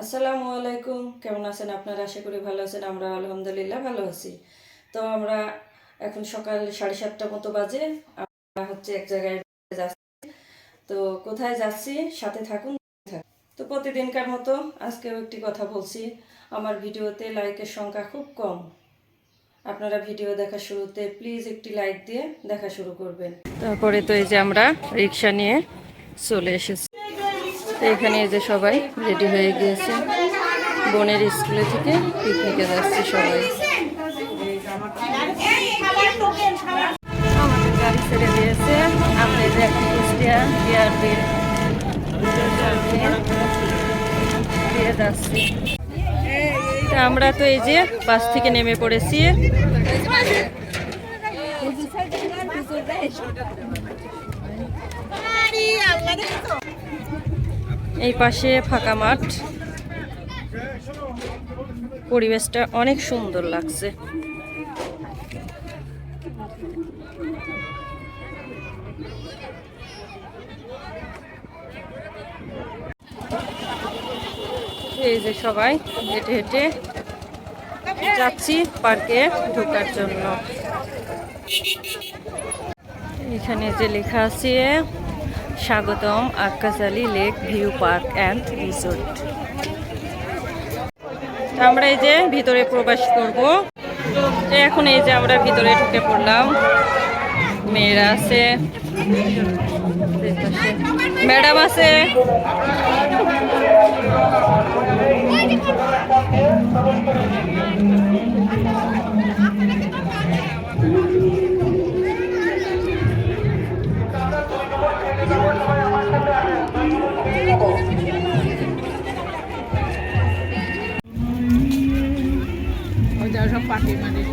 আসসালামু আলাইকুম। কেমন আছেন আপনারা? আশা করি ভালো আছেন আমরা আলহামদুলিল্লাহ ভালো আছি। তো আমরা এখন সকাল সাড়ে সাতটা মতো বাজে, আমরা হচ্ছে এক জায়গায় যাচ্ছি। তো কোথায় যাচ্ছি? সাথে থাকুন। তো প্রতিদিনকার মতো আজকেও একটি কথা বলছি, আমার ভিডিওতে লাইকের সংখ্যা খুব কম। আপনারা ভিডিও দেখা শুরুতে প্লিজ একটি লাইক দিয়ে দেখা শুরু করবেন। তারপরে তো এই যে আমরা রিক্সা নিয়ে চলে এসেছি। এখানে যে সবাই রেডি হয়ে গিয়েছে। বোনের স্কুলে থেকে পিকনিকে যাচ্ছে সবাই। আমাদের দিয়ে যাচ্ছি। আমরা তো এই যে বাস থেকে নেমে পড়েছি। এই পাশে ফাঁকা মাঠ। পরিবেশটা অনেক সুন্দর লাগছে। এই যে সবাই হেঁটে হেঁটে যাচ্ছি পার্কে ঢোকার জন্য। এখানে যে লেখা আছে স্বাগতম Akkas lake view park and resort. আমরা এই যে ভিতরে প্রবেশ করব। এখন এই যে আমরা ভিতরে ঢুকে পড়লাম। মেয়েরা আছে। ম্যাডাম আছে।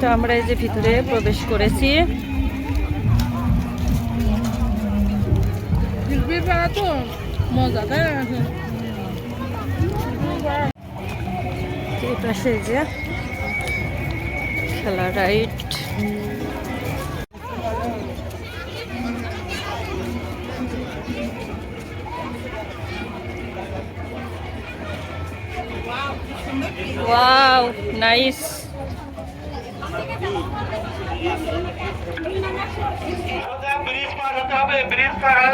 তো আমরা এই যে ভিতরে প্রবেশ করেছি। তো মজা এই পাশে যে খেলা রাইড ওয়াও, নাইস।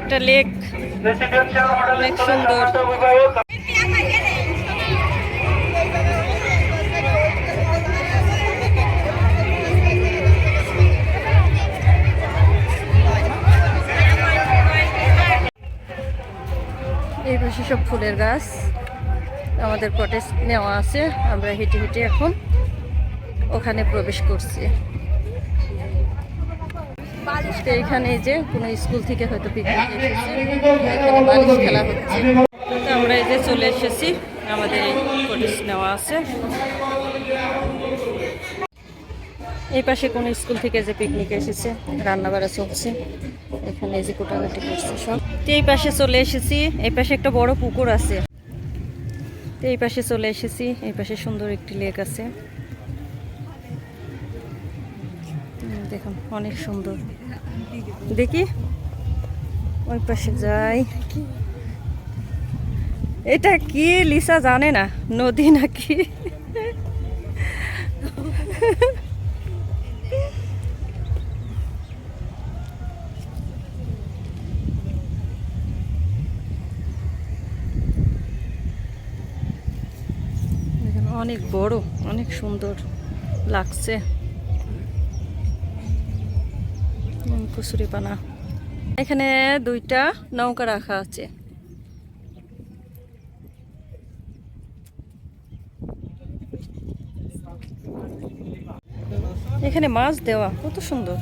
একটা লেক অনেক সুন্দর। এই পাশে সব ফুলের গাছ আমাদের কটেজ নেওয়া আছে আমরা হেঁটে হেঁটে এখন ওখানে প্রবেশ করছি তো এখানে যে কোনো স্কুল থেকে হয়তো পিকনিক খেলা হচ্ছে। আমরা এই যে চলে এসেছি, আমাদের এই নেওয়া আছে। এই পাশে কোন স্কুল থেকে যে পিকনিক এসেছে রান্না বাড়া চলছে, এখানে যে কোটাকাটি করছে সব। তো এই পাশে চলে এসেছি, এই পাশে একটা বড় পুকুর আছে। তো এই পাশে চলে এসেছি, এই পাশে সুন্দর একটি লেক আছে। দেখুন, অনেক সুন্দর। দেখি। ওই পাশে যাই। এটা কি? লিসা জানে না। নদী নাকি? অনেক বড়, অনেক সুন্দর লাগছে। কুসুরি পানা। এখানে দুইটা নৌকা রাখা আছে। এখানে মাছ দেওয়া, কত সুন্দর।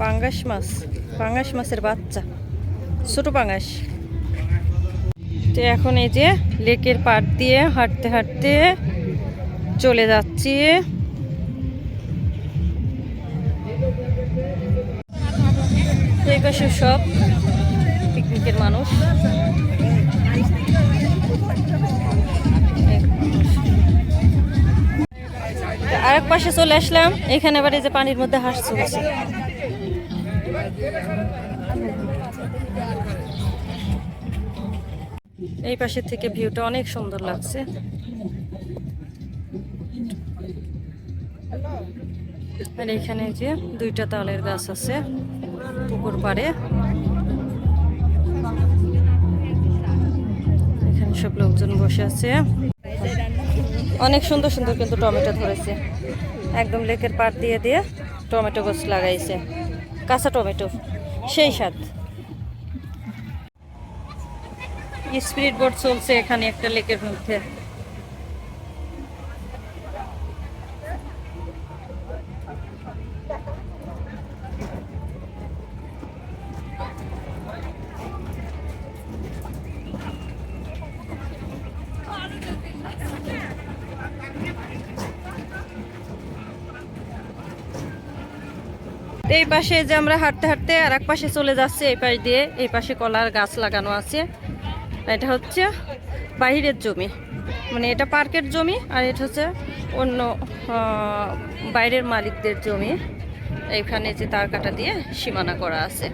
পাঙ্গাস মাছ, পাঙ্গাস মাছের বাচ্চা, ছোট পাঙ্গাস। তো এখন এই যে লেকের পাড় দিয়ে হাঁটতে হাঁটতে চলে যাচ্ছি। সব পিকনিকের মানুষ। আরেক পাশে চলে আসলাম, এখানে আবার এই যে পানির মধ্যে হাঁস চলছে এই পাশের থেকে ভিউটা অনেক সুন্দর লাগছে। আর এখানে যে দুইটা তালের গাছ আছে পুকুর পাড়ে। এখানে সব লোকজন বসে আছে। অনেক সুন্দর সুন্দর কিন্তু টমেটো ধরেছে। একদম লেকের পাড় দিয়ে দিয়ে টমেটো গাছ লাগাইছে। কাঁচা টমেটো, সেই স্বাদ। স্পিরিট বোর্ড চলছে এখানে একটা লেকের মধ্যে। এই পাশে যে আমরা হাঁটতে হাঁটতে আর এক পাশে চলে যাচ্ছে, এই পাশ দিয়ে এই পাশে কলার গাছ লাগানো আছে। এটা হচ্ছে বাহিরের জমি। মানে এটা পার্কের জমি আর এটা হচ্ছে অন্য বাইরের মালিকদের জমি। এইখানে যে তার কাটা দিয়ে সীমানা করা আছে।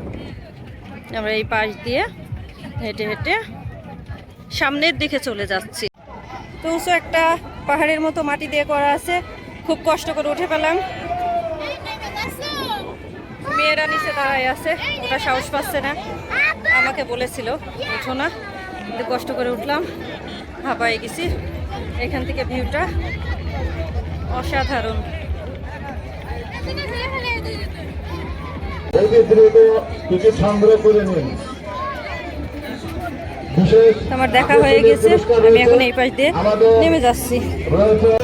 আমরা এই পাশ দিয়ে হেঁটে হেঁটে সামনের দিকে চলে যাচ্ছি। তো উঁচু একটা পাহাড়ের মতো মাটি দিয়ে করা আছে। খুব কষ্ট করে উঠে পেলাম। মেয়েরা নিচে দাঁড়ায় আছে। ওটা সাহস পাচ্ছে না। আমাকে বলেছিল উঠো না। কিন্তু কষ্ট করে উঠলাম হাঁপায়ে গেছি। এখান থেকে ভিউটা অসাধারণ। সংগ্রহ করে নিন। আমার দেখা হয়ে গেছে আমি এখন এই পাশ দিয়ে নেমে যাচ্ছি।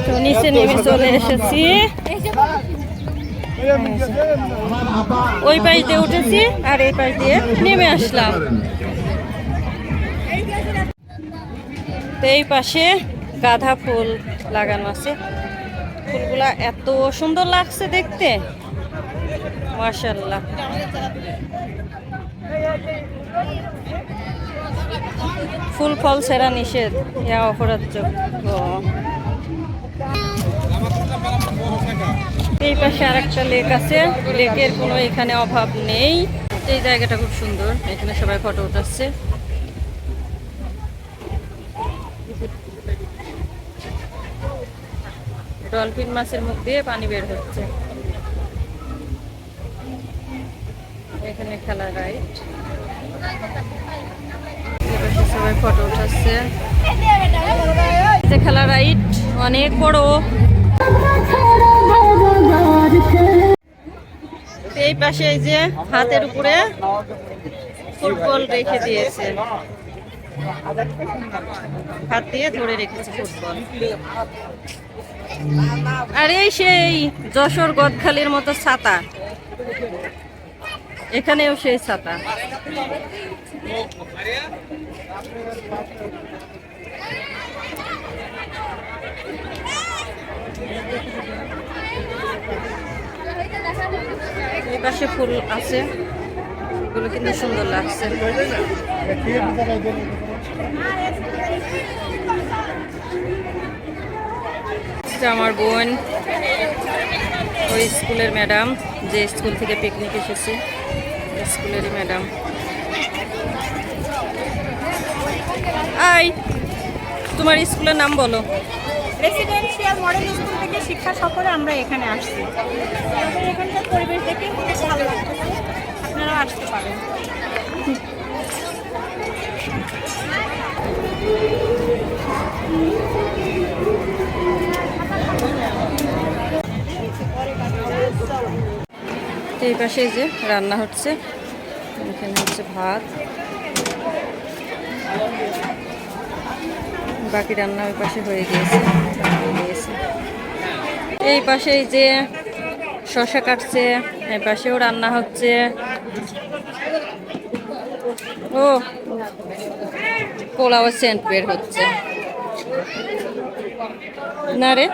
তো নিচে নেমে চলে এসেছি। ওই পাশ দিয়ে উঠেছি আর এই পাশ দিয়ে নেমে আসলাম। এই পাশে গাঁদা ফুল লাগানো আছে। ফুলগুলা এত সুন্দর লাগছে দেখতে। মার্শাল্লাহ ফুল ফল সেরা নিষেধ, ইয়া অপরাধযোগ্য এই পাশে আর একটা লেক আছে। লেকের কোনো এখানে অভাব নেই। এই জায়গাটা খুব সুন্দর। এখানে সবাই ফটো উঠাচ্ছে। ডলফিন মাছের মুখ দিয়ে পানি বের হচ্ছে। এখানে খেলা রাইড সবাই ফটো উঠাচ্ছে। খেলা রাইড অনেক বড়। এই পাশে এই যে হাতের উপরে ফুটবল রেখে দিয়েছে। হাত দিয়ে ধরে রেখেছে ফুটবল। আর সেই যশোর গদখালির মতো ছাতা। এখানেও সেই ছাতা। পাশে ফুল আছে। এগুলো কিন্তু সুন্দর লাগছে। এটা আমার বোন, ওই স্কুলের ম্যাডাম, যে স্কুল থেকে পিকনিক এসেছে, স্কুলেরই ম্যাডাম। আই, তোমার স্কুলের নাম বলো। রেসিডেন্সিয়াল মডেল স্কুল থেকে শিক্ষা সফরে আমরা এখানে আসছি। আমাদের এখানকার পরিবেশ দেখে খুব ভালো লাগতেছে আপনারাও আসতে পারেন। এই পাশে যে রান্না হচ্ছে। এখানে হচ্ছে ভাত। বাকি রান্না ওই পাশে হয়ে গিয়েছে। এই পাশে যে শশা কাটছে, এই পাশেও রান্না হচ্ছে। ও, পোলাও সেন্ট বের হচ্ছে। না রে?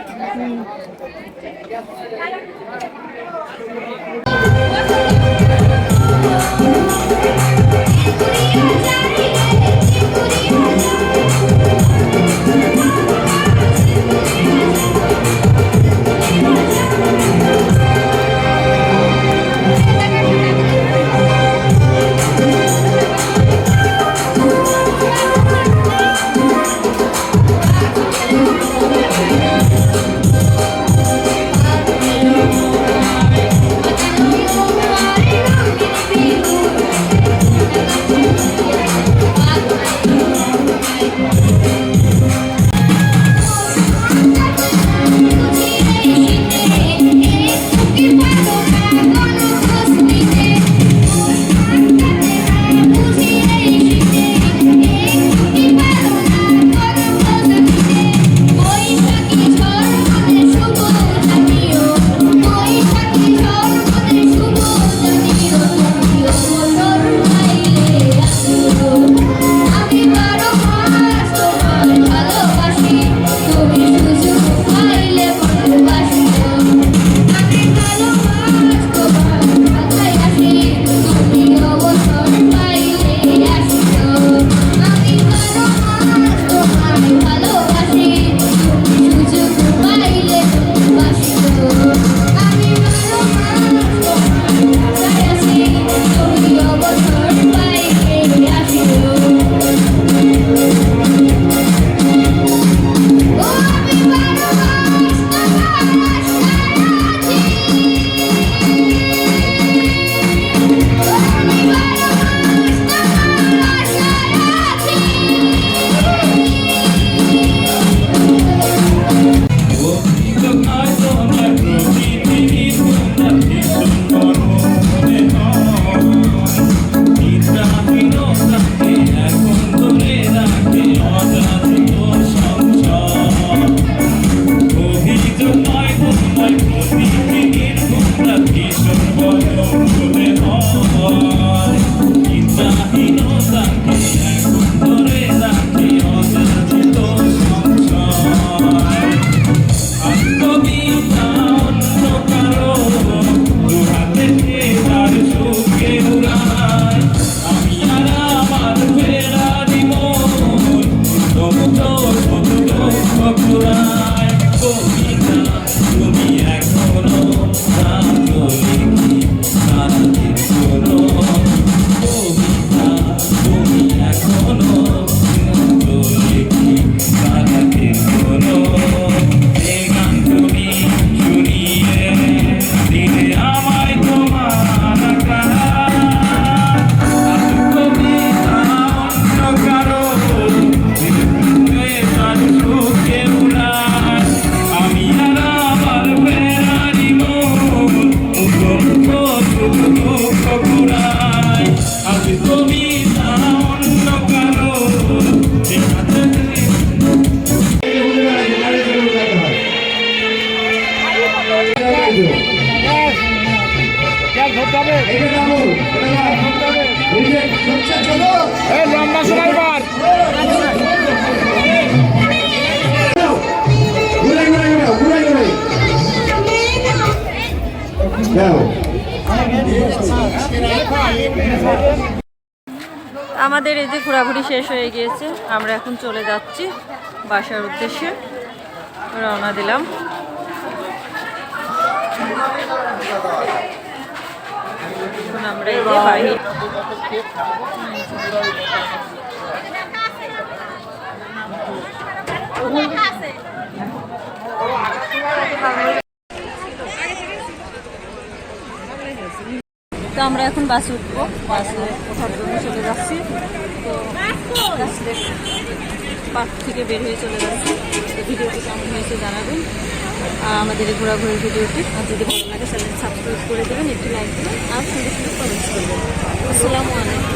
আমাদের এই যে ঘোরাঘুরি শেষ হয়ে গিয়েছে, আমরা এখন চলে যাচ্ছি বাসার উদ্দেশ্যে। রওনা দিলাম। আমরা এই যে তো আমরা এখন বাসে উঠবো। বাসে ওঠার জন্য চলে যাচ্ছি। তো পার্ক থেকে বের হয়ে চলে যাচ্ছি। তো ভিডিওটি কেমন হয়েছে জানাবেন। আর আমাদের এই ঘোরাঘুরির ভিডিওটি আর যদি ভালো লাগে চ্যানেল সাবস্ক্রাইব করে দেবেন, একটু লাইক দেবেন, আর সুন্দর সুন্দর কমেন্টস করবেন আসসালামু আলাইকুম।